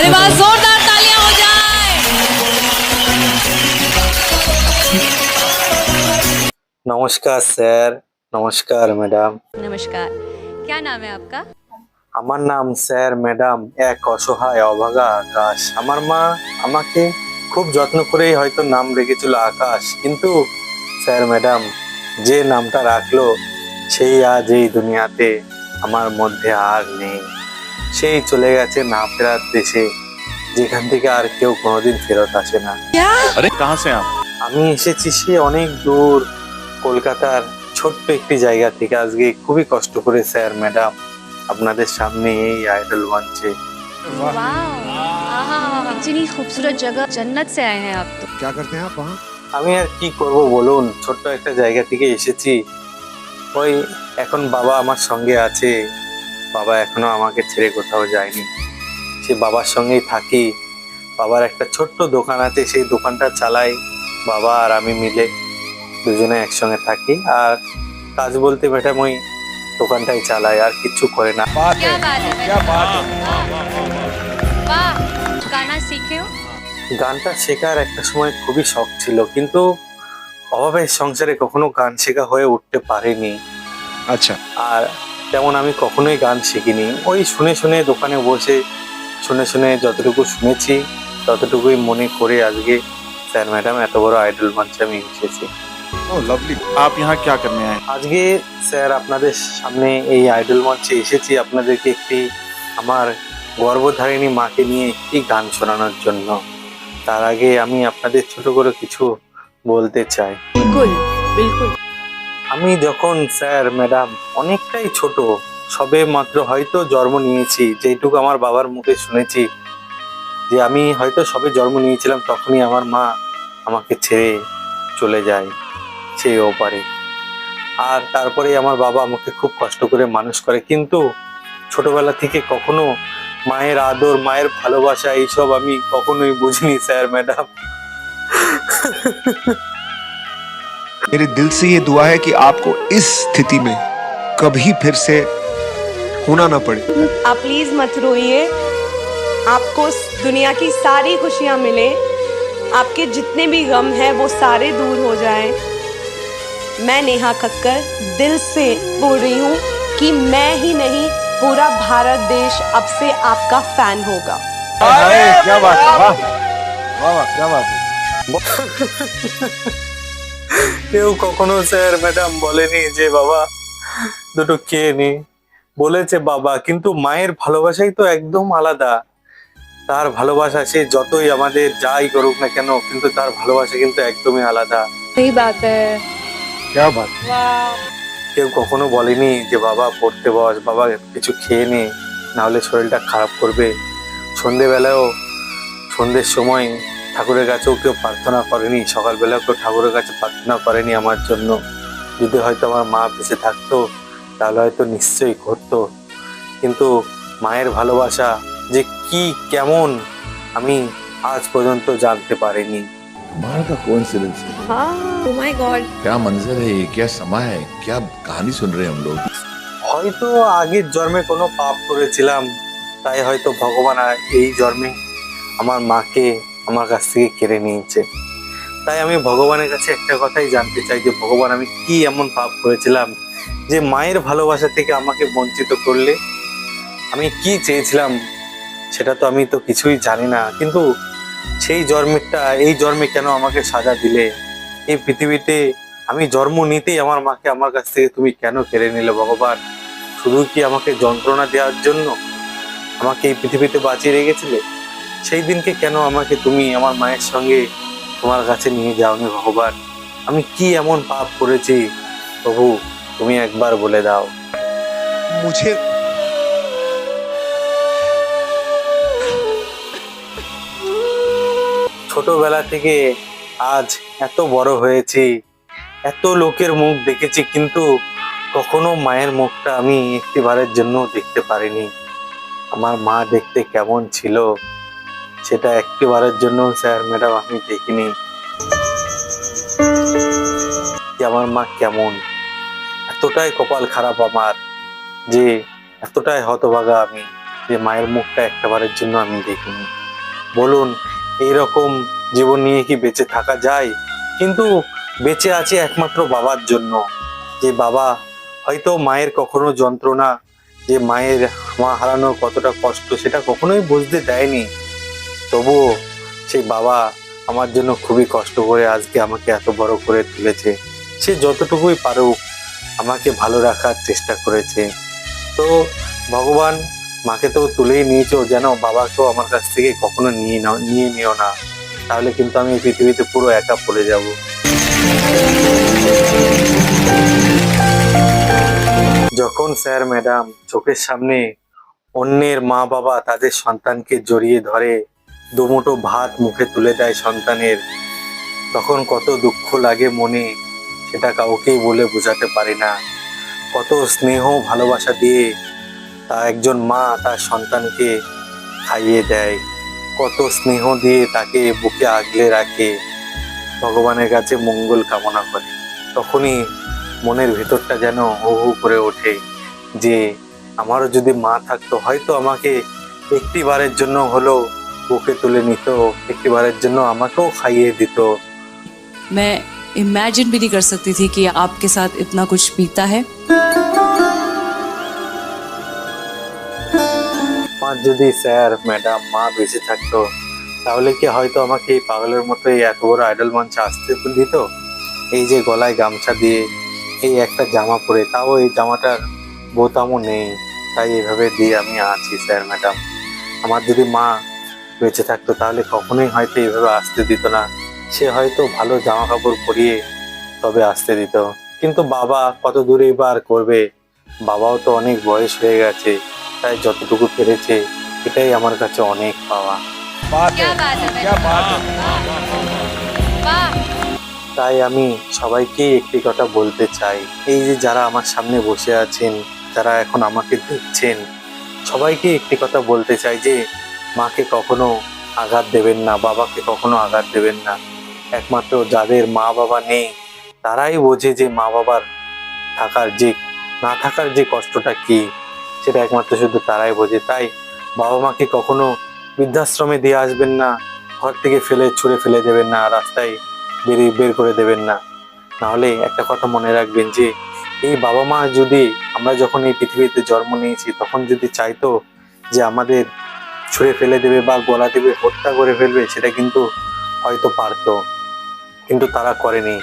अरे वाह जोरदार तालियां हो जाए নমস্কার স্যার নমস্কার ম্যাডাম नमस्कार क्या नाम है आपका আমার নাম স্যার ম্যাডাম এক অসহায় অভাগা আকাশ আমার মা আমাকে খুব যত্ন করেই হয়তো নাম রেখেছিল আকাশ কিন্তু স্যার ম্যাডাম যে নামটা রাখলো সেই আজ এই দুনিয়াতে আমার মধ্যে আর নেই সেই চলে গেছে না ফেরার দেশে যেখান থেকে আর কেউ কোনোদিন ফেরত আসে না अरे कहाँ से हैं आप আমি এসেছি সে অনেক দূর কলকাতার ছোট্ট একটি জায়গা থেকে আজকে খুবই কষ্ট করে স্যার ম্যাডাম আপনাদের সামনে এই আইডল মঞ্চে वाह आहा, इतनी खूबसूरत जगह जन्नत से आए हैं आप तो क्या करते हैं आप वहाँ আমি আর কি করব বলুন ছোট্ট একটা জায়গা থেকে এসেছি ওই এখন বাবা আমার সঙ্গে আছে বাবা এখনও আমাকে ছেড়ে কোথাও যায়নি। সে বাবার সঙ্গেই থাকি। বাবার একটা ছোট্ট দোকান আছে সেই দোকানটা চালাই বাবা আর আমি মিলে। দুজনে একসঙ্গে থাকি আর কাজ বলতে বেটা ওই দোকানটাই চালাই আর কিছু করে না। গানটা শেখার একটা সময় খুবই শখ ছিল কিন্তু অভাবের সংসারে কখনো গান শেখা হয়ে উঠতে পারেনি। আচ্ছা। আর তেমন আমি কখনোই গান শিখিনি। ওই শুনে শুনে দোকানে বসে শুনে শুনে যতটুকু শুনেছি ততটুকুই মনে করে আজকে স্যার ম্যাডাম এত বড় আইডল মঞ্চে আমি এসেছি। আজকে স্যার আপনাদের সামনে এই আইডল মঞ্চে এসেছি আপনাদেরকে একটি আমার গর্ভধারিণী মাকে নিয়ে একটি গান শোনানোর জন্য। তার আগে আমি আপনাদের ছোট করে কিছু বলতে চাই। বিলকুল বিলকুল। আমি যখন স্যার, ম্যাডাম, অনেকটাই ছোট, সবে মাত্র হয়তো জন্ম নিয়েছি, যেটুকু আমার বাবার মুখে শুনেছি, যে আমি হয়তো সবে জন্ম নিয়েছিলাম, তখনই আমার মা আমাকে ছেড়ে চলে যায় সেই ওপারে। আর তারপরে আমার বাবা আমাকে খুব কষ্ট করে মানুষ করে, কিন্তু ছোটবেলা থেকে কখনো মায়ের আদর, মায়ের ভালোবাসা, এইসব আমি কখনোই বুঝিনি, স্যার, ম্যাডাম। मेरे दिल से ये दुआ है कि आपको इस स्थिति में कभी फिर से होना ना पड़े। आप प्लीज़ मत रोइए। आपको दुनिया की सारी खुशियाँ मिले। आपके जितने भी गम हैं वो सारे दूर हो जाएँ। मैं नेहा खक्कर दिल से बोल रही हूँ कि मैं ही नहीं पूरा भारत देश अब से आपका फ़ैन होगा। क्या बात है वाह। वाह वाह क्या बात है। কেউ কখনো স্যার ম্যাডাম বলেনি যে বাবা দুটো খেয়ে নি। বলেছে বাবা কিন্তু মায়ের ভালোবাসাই তো একদম আলাদা। তার ভালোবাসা সে যতই আমাদের যাই করুক না কেন কিন্তু তার ভালোবাসা কিন্তু একদমই আলাদা। কেউ কখনো বলেনি যে বাবা পড়তে বস বাবা কিছু খেয়ে নে নাহলে শরীরটা খারাপ করবে। সন্ধেবেলায়ও সন্ধ্যের সময় ঠাকুরের কাছেও কেউ প্রার্থনা করেনি সকালবেলাও কেউ ঠাকুরের কাছে প্রার্থনা করেনি আমার জন্য যদি হয়তো আমার মা বেঁচে থাকতো তাহলে হয়তো নিশ্চয়ই করতো কিন্তু মায়ের ভালোবাসা যে কি কেমন আমি আজ পর্যন্ত জানতে পারিনি कमाल का कोइंसिडेंस है हाँ oh my God. क्या मंजर है ये क्या समा है क्या कहानी सुन रहे हैं हम लोग হয়তো আগের জন্মে কোনো পাপ করেছিলাম তাই হয়তো ভগবান আর এই জন্মে আমার মাকে আমার কাছ থেকে কেড়ে নিয়েছে। তাই আমি ভগবানের কাছে একটা কথাই জানতে চাই যে, ভগবান, আমি কি এমন পাপ করেছিলাম যে মায়ের ভালোবাসা থেকে আমাকে বঞ্চিত করলে? আমি কি চেয়েছিলাম সেটা তো আমি তো কিছুই জানি না। কিন্তু সেই জন্মেরটা, এই জন্মে কেন আমাকে সাজা দিলে? এই পৃথিবীতে আমি জন্ম নিতেই আমার মাকে আমার কাছ থেকে তুমি কেন কেড়ে নিলে ভগবান? শুধু কি আমাকে যন্ত্রণা দেওয়ার জন্য আমাকে এই পৃথিবীতে বাঁচিয়ে রেখেছিলে? সেই দিনকে কেন আমাকে তুমি আমার মায়ের সঙ্গে তোমার কাছে নিয়ে যাওনি ভগবান? আমি কি এমন পাপ করেছি? প্রভু তুমি একবার বলে দাও। मुझे ছোটবেলা থেকে আজ এত বড় হয়েছি এত লোকের মুখ দেখেছি কিন্তু কখনো মায়ের মুখটা আমি একটিবারের জন্য দেখতে পারিনি। আমার মা দেখতে কেমন ছিল? সেটা একটিবারের জন্য স্যার, ম্যাডাম, আমি দেখিনি। আমার মা কেমন? এতটাই কপাল খারাপ আমার যে এতটাই হতভাগা আমি যে মায়ের মুখটা একটাবারের জন্য আমি দেখিনি। বলুন, এইরকম জীবন নিয়ে কি বেঁচে থাকা যায়? কিন্তু বেঁচে আছে একমাত্র বাবার জন্য। যে বাবা হয়তো মায়ের কখনো যন্ত্রণা, যে মায়ের মা হারানোর কতটা কষ্ট, সেটা কখনোই বুঝতে দেয়নি। তবুও সেই বাবা আমার জন্য খুবই কষ্ট করে আজকে আমাকে এত বড় করে তুলেছে। সে যতটুকুই পারুক আমাকে ভালো রাখার চেষ্টা করেছে। তো ভগবান মাকে তো তুলেই নিয়েছো যেন বাবাকেও আমার কাছ থেকে কখনো নিয়ে নাও, নিয়ে নিও না। তাহলে কিন্তু আমি এই পৃথিবীতে পুরো একা পড়ে যাব। যখন স্যার, ম্যাডাম চোখের সামনে অন্যের মা বাবা তাদের সন্তানকে জড়িয়ে ধরে দুমুঠো ভাত মুখে তুলে দেয় সন্তানের। তখন কত দুঃখ লাগে মনে, সেটা কাউকেই বলে বোঝাতে পারি না। কত স্নেহ ভালোবাসা দিয়ে তা একজন মা তার সন্তানকে খাইয়ে দেয়। কত স্নেহ দিয়ে তাকে বুকে আগলে রাখে। ভগবানের কাছে মঙ্গল কামনা করে। তখনই মনের ভেতরটা যেন হু হু করে ওঠে যে, আমারও যদি মা থাকতো, হয়তো আমাকে একটি বারের জন্য হলো বুকে তুলে নিত একটি বারের জন্য আমাকেও খাইয়ে দিত मैं इमेजिन भी नहीं कर सकती थी कि आपके साथ इतना कुछ बीता है আমার যদি স্যার ম্যাডাম মা বেঁচে থাকতো তাহলে কি হয়তো আমাকে এই পাগলের মতো এই এত বড় আইডল মঞ্চে আসতে দিত এই যে গলায় গামছা দিয়ে এই একটা জামা পরে তাও এই জামাটার বোতামও নেই তাই এভাবে দিয়ে আমি আছি স্যার ম্যাডাম আমার যদি মা বেঁচে থাকতো তাহলে কখনোই হয়তো এইভাবে আসতে দিত না। সে হয়তো ভালো জামা কাপড় পরিয়ে তবে আসতে দিত। কিন্তু বাবা কত দূরে বার করবে? বাবাও তো অনেক বয়স হয়ে গেছে তাই যতটুকু পেরেছে এটাই আমার কাছে অনেক পাওয়া। তাই আমি সবাইকে একটি কথা বলতে চাই। এই যে যারা আমার সামনে বসে আছেন যারা এখন আমাকে দেখছেন সবাইকে একটি কথা বলতে চাই যে মাকে কখনো আঘাত দেবেন না, বাবাকে কখনো আঘাত দেবেন না। একমাত্র যাদের মা বাবা নেই, তারাই বোঝে যে মা বাবার থাকার যে, না থাকার যে কষ্টটা কি, সেটা একমাত্র শুধু তারাই বোঝে। তাই বাবা মাকে কখনো বৃদ্ধাশ্রমে দিয়ে আসবেন না, ঘর থেকে ফেলে ছুঁড়ে ফেলে দেবেন না, রাস্তায় বেরিয়ে বের করে দেবেন না। নাহলে একটা কথা মনে রাখবেন যে, এই বাবা মা যদি আমরা যখন এই পৃথিবীতে জন্ম নিয়েছি, তখন যদি চাইতো যে আমাদের ছুঁড়ে ফেলে দেবে বা গলা দেবে, হত্যা করে ফেলবে, সেটা কিন্তু হয়তো পারতো। কিন্তু তারা করেনি।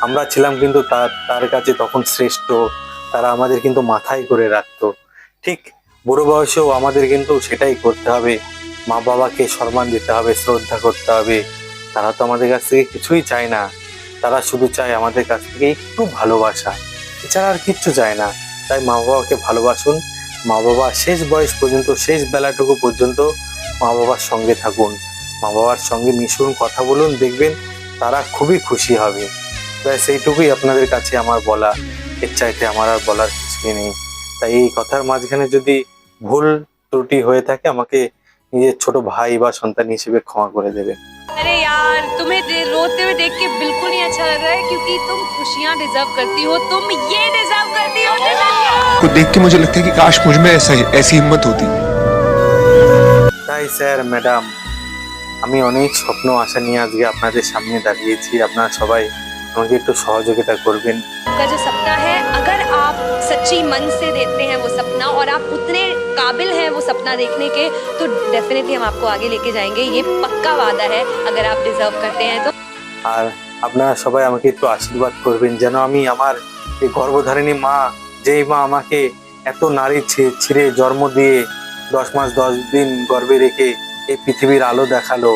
আমরা ছিলাম কিন্তু তার তার কাছে তখন শ্রেষ্ঠ। তারা আমাদের কিন্তু মাথায় করে রাখতো। ঠিক বুড়ো বয়সেও আমাদের কিন্তু সেটাই করতে হবে। মা বাবাকে সম্মান দিতে হবে, শ্রদ্ধা করতে হবে। তারা তো আমাদের কাছ থেকে কিছুই চায় না। তারা শুধু চায় আমাদের কাছ থেকে একটু ভালোবাসা। এছাড়া আর কিচ্ছু চায় না। তাই মা বাবাকে ভালোবাসুন। মা বাবা শেষ বয়স পর্যন্ত, শেষ বেলাটুকু পর্যন্ত মা বাবার সঙ্গে থাকুন। মা বাবার সঙ্গে মিশুন, কথা বলুন, দেখবেন তারা খুবই খুশি হবে। ব্যাস, এইটুকুই আপনাদের কাছে আমার বলা। এর চাইতে আমার আর বলার কিছুই নেই। তাই এই কথার মাঝখানে যদি ভুল ত্রুটি হয়ে থাকে, আমাকে নিজের ছোট ভাই বা সন্তান হিসেবে ক্ষমা করে দেবেন। अरे यार तुम्हें दे- रोते हुए देख के बिल्कुल नहीं अच्छा लग रहा है क्योंकि तुम खुशियाँ डिजर्व करती हो तुम ये डिजर्व करती हो तिलक। को देख के मुझे लगता है कि काश मुझ में ऐसा ऐसी हिम्मत होती তাই স্যার ম্যাডাম আমি অনেক স্বপ্ন আশা নিয়ে আজকে আপনাদের সামনে দাঁড়িয়েছি আপনারা সবাই আমাকে একটু সহযোগিতা করবেন का जो सपना है अगर आप सच्ची मन से देखते हैं वो सपना और आप उतने काबिल हैं वो सपना देखने के तो डेफिनेटली हम आपको आगे लेके जाएंगे ये पक्का वादा है अगर आप डिजर्व करते हैं तो আর আপনারা সবাই আমাকে একটু আশীর্বাদ করবেন যেন আমি আমার এই গর্ভধারিণী মা যেই মা আমাকে এত নারী ছি- ছিঁড়ে জন্ম দিয়ে দশ মাস দশ দিন গর্ভে রেখে এই পৃথিবীর আলো দেখালো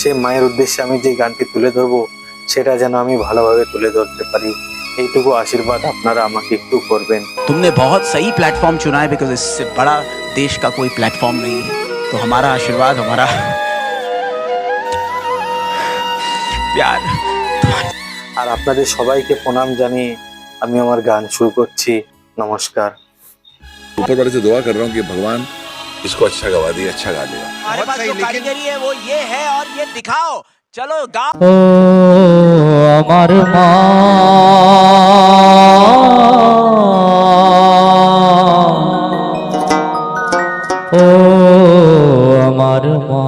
সে মায়ের উদ্দেশ্যে আমি যে গানটি তুলে ধরবো সেটা যেন আমি ভালোভাবে তুলে ধরতে পারি এইটুকু আশীর্বাদ আপনারা আমাকে একটু করবেন तुमने बहुत सही प्लेटफॉर्म चुना है बिकॉज इससे बड़ा देश का कोई प्लेटफॉर्म नहीं है तो हमारा आशीर्वाद हमारा प्यार আর আপনাদের সবাইকে প্রণাম জানিয়ে আমি আমার গান শুরু করছি নমস্কার ऊपर वाले से दुआ कर रहा हूँ कि भगवान इसको अच्छा गवा दिए अच्छा गा दिया हमारे पास जो कारीगरी है वो ये है और ये दिखाओ চলো গা আমার মা। ও আমার মা।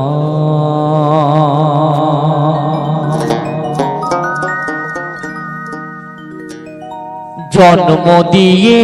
জন্ম দিয়ে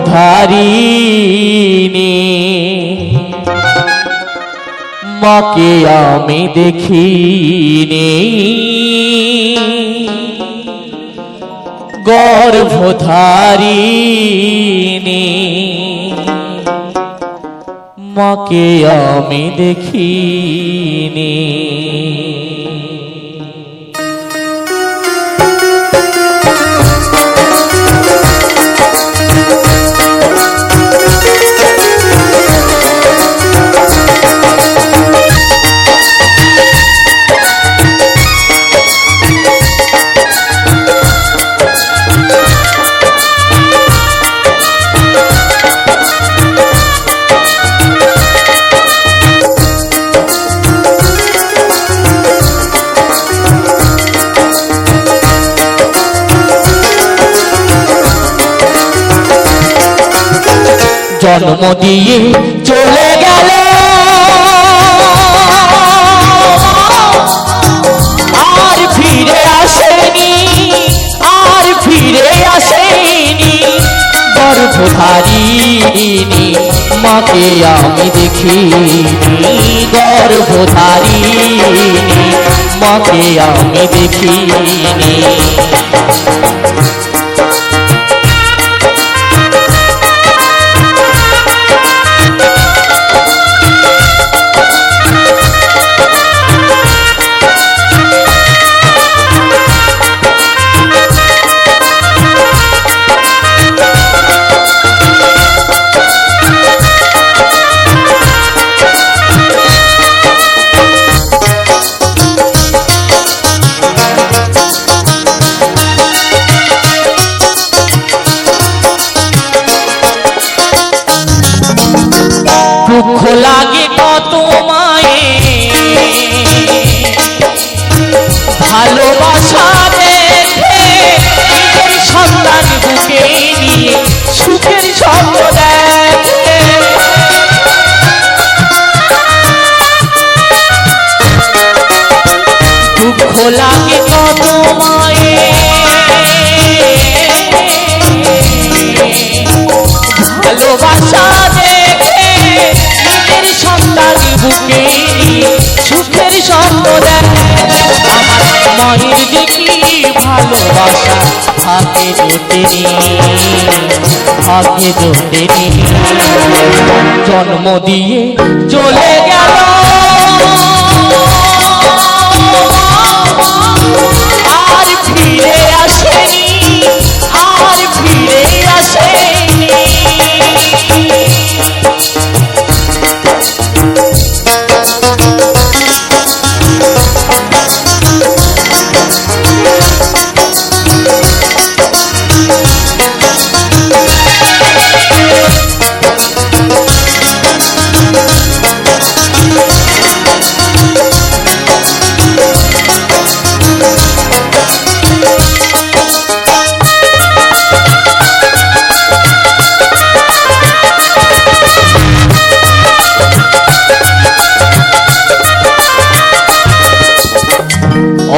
গর্ভধারিণী মাকে আমি দেখিনি। গর্ভধারিণী মাকে আমি দেখিনি। জন্ম দিয়ে চলে গেল। আর ফিরে আসেনি, আর ফিরে আসেনি। গর্ভধারিণী মাকে আমি দেখিনি। গর্ভধারিণী মাকে আমি দেখিনি। জোটেনি থাকে জোটেনি জন্ম দিয়ে চলে গেল।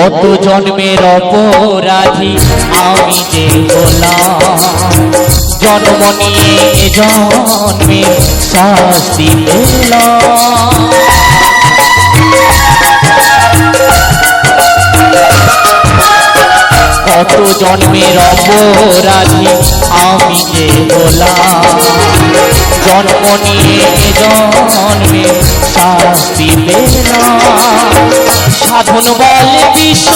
অত জন্মের অপরাধী আমি যে হলাম। জন্ম নিয়ে এ জন্মের শাস্তি কত জন্মের অপরাধী আমি যে হলাম। জন্ম নিয়ে জন্মে শাস্তি পেলাম। সাধন বল বিশ্ব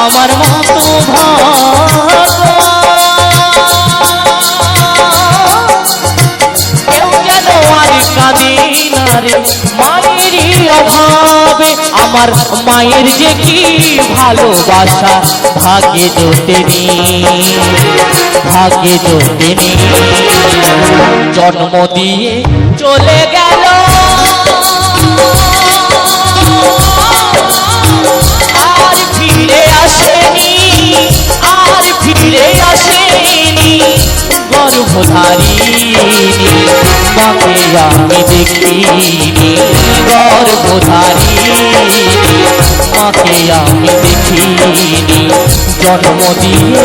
আমার মতো আমার মায়ের যে কি ভালোবাসা ভাগে জোটেনি ভাগে জোটেনি জন্ম দিয়ে চলে গেল দেখিনি গর্ভধারিণী মাকে আমি দেখিনি। জন্ম দিয়ে